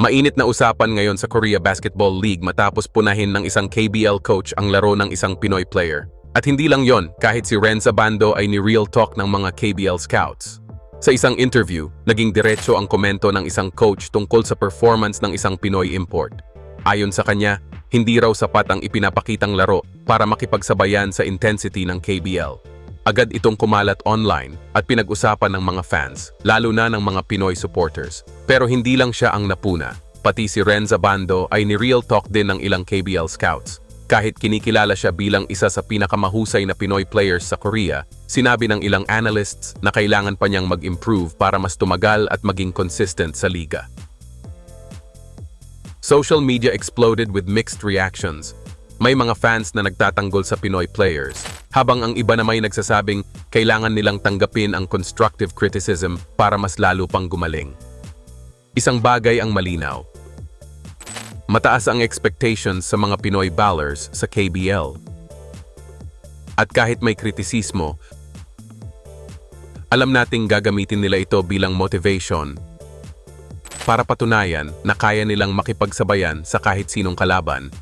Mainit na usapan ngayon sa Korea Basketball League matapos punahin ng isang KBL coach ang laro ng isang Pinoy player. At hindi lang yon, kahit si Renza Bando ay ni-real talk ng mga KBL scouts. Sa isang interview, naging diretso ang komento ng isang coach tungkol sa performance ng isang Pinoy import. Ayon sa kanya, hindi raw sapat ang ipinapakitang laro para makipagsabayan sa intensity ng KBL. Agad itong kumalat online at pinag-usapan ng mga fans, lalo na ng mga Pinoy supporters. Pero hindi lang siya ang napuna. Pati si Renza Bando ay ni-real talk din ng ilang KBL scouts. Kahit kinikilala siya bilang isa sa pinakamahusay na Pinoy players sa Korea, sinabi ng ilang analysts na kailangan pa niyang mag-improve para mas tumagal at maging consistent sa liga. Social media exploded with mixed reactions. May mga fans na nagtatanggol sa Pinoy players, habang ang iba namay nagsasabing kailangan nilang tanggapin ang constructive criticism para mas lalo pang gumaling. Isang bagay ang malinaw. Mataas ang expectations sa mga Pinoy ballers sa KBL. At kahit may kritisismo, alam nating gagamitin nila ito bilang motivation para patunayan na kaya nilang makipagsabayan sa kahit sinong kalaban